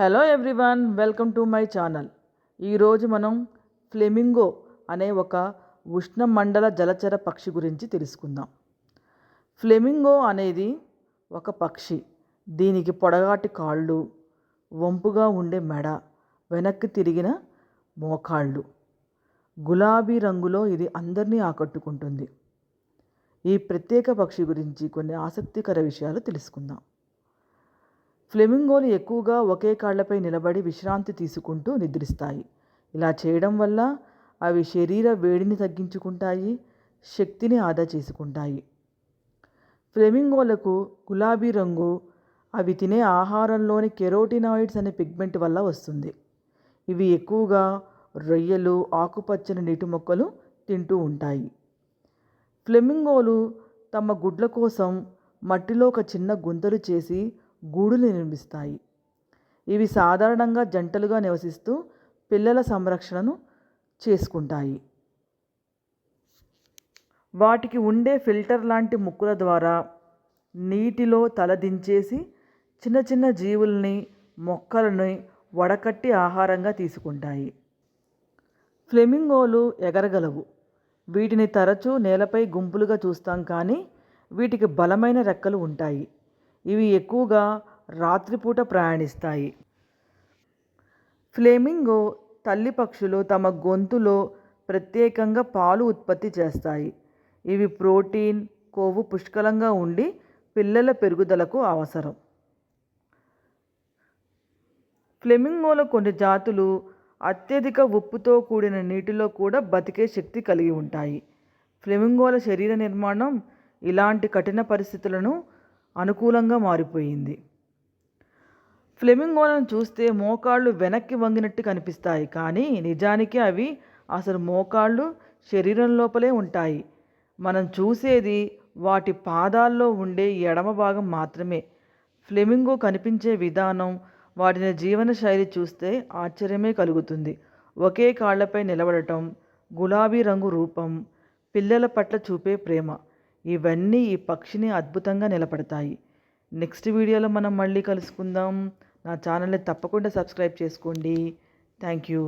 Hello everyone welcome to my channel ఈరోజు మనం flamingo అనే ఒక ఉష్ణమండల జలచర పక్షి గురించి తెలుసుకుందాం. ఫ్లెమింగో అనేది ఒక పక్షి. దీనికి పొడగాటి కాళ్ళు వంపుగా ఉండే మెడ వెనక్కి తిరిగిన మోకాళ్ళు. గులాబీ రంగులో ఇది అందరినీ ఆకట్టుకుంటుంది. ఈ ప్రత్యేక పక్షి గురించి కొన్ని ఆసక్తికర విషయాలు తెలుసుకుందాం. ఫ్లెమింగోలు ఎక్కువగా ఒకే కాళ్ళపై నిలబడి విశ్రాంతి తీసుకుంటూ నిద్రిస్తాయి. ఇలా చేయడం వల్ల అవి శరీర వేడిని తగ్గించుకుంటాయి శక్తిని ఆదా చేసుకుంటాయి. ఫ్లెమింగోలకు గులాబీ రంగు అవి తినే ఆహారంలోని కెరోటినాయిడ్స్ అనే పిగ్మెంట్ వల్ల వస్తుంది. ఇవి ఎక్కువగా రొయ్యలు ఆకుపచ్చని నీటి మొక్కలు తింటూ ఉంటాయి. ఫ్లెమింగోలు తమ గుడ్ల కోసం మట్టిలో ఒక చిన్న గుంతలు చేసి గూడులు నిర్మిస్తాయి. ఇవి సాధారణంగా జంటలుగా నివసిస్తూ పిల్లల సంరక్షణను చేసుకుంటాయి. వాటికి ఉండే ఫిల్టర్ లాంటి ముక్కుల ద్వారా నీటిలో తలదించేసి చిన్న చిన్న జీవుల్ని మొక్కలని వడకట్టి ఆహారంగా తీసుకుంటాయి. ఫ్లెమింగోలు ఎగరగలవు. వీటిని తరచూ నేలపై గుంపులుగా చూస్తాం కానీ వీటికి బలమైన రెక్కలు ఉంటాయి. ఇవి ఎక్కువగా రాత్రిపూట ప్రయాణిస్తాయి. ఫ్లేమింగో తల్లి పక్షులు తమ గొంతులో ప్రత్యేకంగా పాలు ఉత్పత్తి చేస్తాయి. ఇవి ప్రోటీన్ కొవ్వు పుష్కలంగా ఉండి పిల్లల పెరుగుదలకు అవసరం. ఫ్లెమింగోల కొన్ని జాతులు అత్యధిక ఉప్పుతో కూడిన నీటిలో కూడా బతికే శక్తి కలిగి ఉంటాయి. ఫ్లెమింగోల శరీర నిర్మాణం ఇలాంటి కఠిన పరిస్థితులను అనుకూలంగా మారిపోయింది. ఫ్లెమింగోలను చూస్తే మోకాళ్ళు వెనక్కి వంగినట్టు కనిపిస్తాయి కానీ నిజానికి అవి అసలు మోకాళ్ళు శరీరం లోపలే ఉంటాయి. మనం చూసేది వాటి పాదాల్లో ఉండే ఎడమ భాగం మాత్రమే. ఫ్లెమింగో కనిపించే విధానం వాటిని జీవన శైలి చూస్తే ఆశ్చర్యమే కలుగుతుంది. ఒకే కాళ్ళపై నిలబడటం గులాబీ రంగు రూపం పిల్లల పట్ల చూపే ప్రేమ. ఇవన్నీ ఈ పక్షిని అద్భుతంగా నిలబడతాయి. నెక్స్ట్ వీడియోలో మనం మళ్ళీ కలుసుకుందాం. నా ఛానల్ని తప్పకుండా సబ్స్క్రైబ్ చేసుకోండి. Thank you.